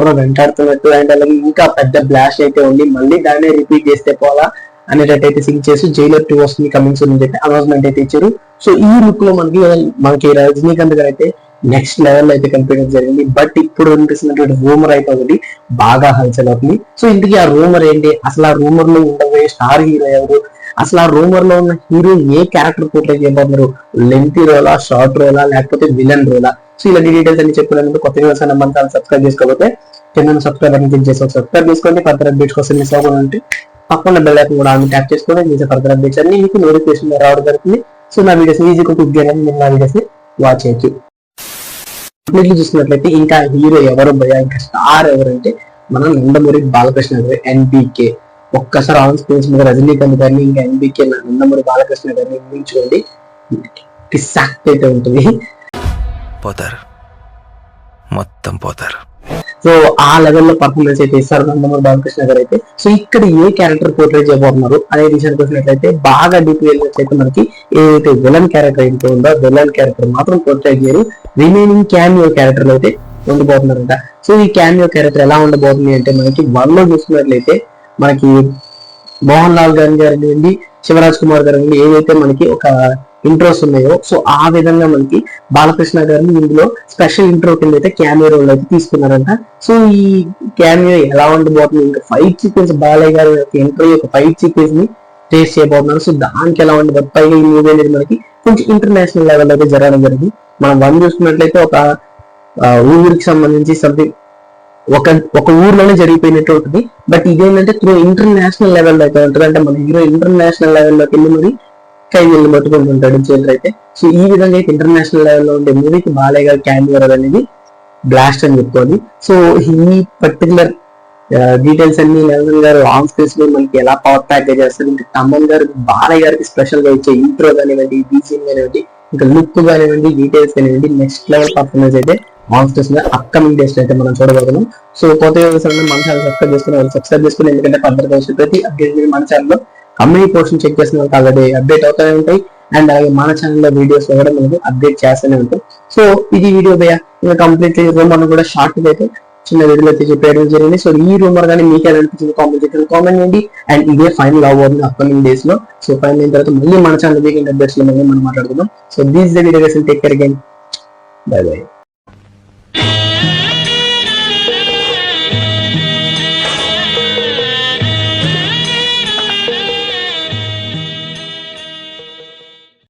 ఎవరో వెంటాడుతున్నట్టు అండ్ అలాగే ఇంకా పెద్ద బ్లాస్ట్ అయితే ఉంది. మళ్ళీ దాన్నే రిపీట్ చేస్తే పోలా అనేటట్టు అయితే సింక్ చేసి జైలర్ టూ వస్తుంది కమింగ్స్ అని చెప్పి అనౌన్స్మెంట్ అయితే ఇచ్చారు. సో ఈ లుక్లో మనకి మనకి రజనీకాంత్ గారు అయితే నెక్స్ట్ లెవెల్ అయితే కనిపించడం జరిగింది. బట్ ఇప్పుడు వినిపిస్తున్నటువంటి రూమర్ అయితే ఒకటి బాగా హల్చల్ అవుతుంది. సో ఇంతకీ ఆ రూమర్ ఏంటి? అసలు ఆ రూమర్లో ఉండబోయే స్టార్ హీరో ఎవరు? అసలు ఆ రూమర్లో ఉన్న హీరో ఏ క్యారెక్టర్ పోర్ట్రేట్ చేయబోతున్నారు? లెంతీ రోలా షార్ట్ రోలా లేకపోతే విలన్ రోలా సో ఇలాంటి డీటెయిల్స్ అన్ని చెప్పినందుకు కొత్త వ్యూస్ మన సబ్స్క్రైబ్ చేసుకోకపోతే కింద సబ్స్క్రైబ్ అని క్లిక్ చేసి సబ్స్క్రైబ్ చేసుకోండి. ఫర్దర్ అప్డేట్స్ కోసం మిస్ అవ్వకుండా ఉంటే పక్కన బెల్ ఐకన్ కూడా ఆన్ ట్యాప్ చేసుకొని మీకు ఫర్దర్ అప్డేట్స్ అన్ని మీకు నోటిఫికేషన్ రావడం జరుగుతుంది. సో నా వీడియోస్ ఈజీగా క్లిక్ చేయాలని మీరు నా వీడియోస్ని వాచ్ చేయొచ్చు. కంప్లీట్లీ చూసినట్లయితే ఇంకా హీరో ఎవరు? భయ ఇంకా స్టార్ ఎవరంటే మన నందమూరి బాలకృష్ణ గారు ఎన్బికే ఒక్కసారి ఆన్ స్క్రీన్స్ మీద రజనీకాంత్ గారిని ఇంకా ఎన్బికే నందమూరి బాలకృష్ణ గారిని ఊహించుకోండి కిస్సాక్ అయితే ఉంటుంది. పోతారు. మొత్తం పోతారు. సో ఆ లెవెల్లో పర్ఫార్మెన్స్ అయితే ఇస్తారు నందమూరి బాలకృష్ణ గారు అయితే సో ఇక్కడ ఏ క్యారెక్టర్ పోర్ట్రేట్ చేయబోతున్నారు అనే విషయానికి వచ్చినట్లయితే బాగా డీప్ వెళ్ళినట్లయితే మనకి ఏదైతే విలన్ క్యారెక్టర్ అయితే ఉందో విలన్ క్యారెక్టర్ మాత్రం పోర్ట్రేట్ చేయరు. రిమైనింగ్ క్యామియో క్యారెక్టర్ అయితే ఉండబోతున్నారంట సో ఈ క్యామియో క్యారెక్టర్ ఎలా ఉండబోతుంది అంటే మనకి వన్లో చూసుకున్నట్లయితే మనకి మోహన్ లాల్ గారి గారి శివరాజ్ కుమార్ గారి నుండి ఏవైతే మనకి ఒక ఇంట్రోస్ ఉన్నాయో సో ఆ విధంగా మనకి బాలకృష్ణ గారిని ఇందులో స్పెషల్ ఇంట్రో కింద అయితే క్యామియో రోల్ అయితే తీసుకున్నారంట. సో ఈ క్యామియో ఎలా ఉండబోతుంది ఇంకా ఫైట్ సీక్వెన్స్ బాలయ్య గారి యొక్క ఇంట్రో యొక్క ఫైట్ సీక్వెన్స్ని టేస్ట్ చేయబోతున్నారు. సో దానికి ఎలా ఉండబోతుంది పైగా ఈ మూవీ అనేది మనకి కొంచెం ఇంటర్నేషనల్ లెవెల్ అయితే జరగడం జరిగింది. మనం వన్ చూసుకున్నట్లయితే ఒక ఊరికి సంబంధించి సంథింగ్ ఒక ఒక ఊర్లోనే జరిగిపోయినట్టు ఉంటుంది. బట్ ఇదేంటంటే త్రూ ఇంటర్నేషనల్ లెవెల్ అయితే ఉంటుంది. అంటే మన హీరో ఇంటర్నేషనల్ లెవెల్లోకి వెళ్ళి మరి ఖైదీలు పట్టుకుంటుంటాడు జైలు అయితే. సో ఈ విధంగా అయితే ఇంటర్నేషనల్ లెవెల్లో ఉండే మూవీకి బాలయ్య గారు అనేది బ్లాస్ట్ అని చెప్పుకోవాలి. సో ఈ పర్టికులర్ డీటెయిల్స్ అన్ని నెలవన్ గారు ఆన్ స్క్రీన్స్లో మనకి ఎలా పవర్ ప్యాక్ చేస్తారు? ఇంకా తమ్మన్ గారు బాలయ్య గారికి స్పెషల్గా ఇచ్చే ఇంట్రో కానివ్వండి బీజిఎం కానివ్వండి ఇంకా లుక్ కానివ్వండి డీటెయిల్స్ కానివ్వండి నెక్స్ట్ లెవెల్ పర్ఫార్మెన్స్ అయితే ఆన్ స్క్రీన్స్ అప్కమింగ్ డేస్ అయితే మనం చూడబోతున్నాం. సో కొత్త వ్యూవర్స్ మన ఛానల్ సబ్స్క్రైబ్ చేసుకుని వాళ్ళు సబ్స్క్రైబ్ చేసుకుని ఎందుకంటే పద్ధతిగా వచ్చే ప్రతి అప్డేట్ మన ఛానల్లో కమ్యూనిటీ పోర్షన్ చెక్ చేసిన వాళ్ళకి ఆల్రెడీ అప్డేట్ అవుతూనే ఉంటాయి. అండ్ అలాగే మన ఛానల్లో వీడియోస్ కూడా మనకు అప్డేట్ చేస్తూనే ఉంటాం. సో ఇది వీడియో భయ ఇంకా కంప్లీట్లీ రూమర్ కూడా షార్ట్ అయితే చిన్న వీడియోలో అయితే చెప్పేయడం జరిగింది. సో ఈ రూమర్ కానీ మీకు ఎలా అనిపించింది కామెంట్ చేయడం కామెంట్ చేయండి. అండ్ ఇదే ఫైనల్ అవ్వబోతుంది అప్కమింగ్ డేస్లో. సో ఫైనల్ అయిన తర్వాత మళ్ళీ మన ఛానల్ వీకెండ్ అప్డేట్స్లో మళ్ళీ మనం మాట్లాడుకుందాం. So this the video take care again bye bye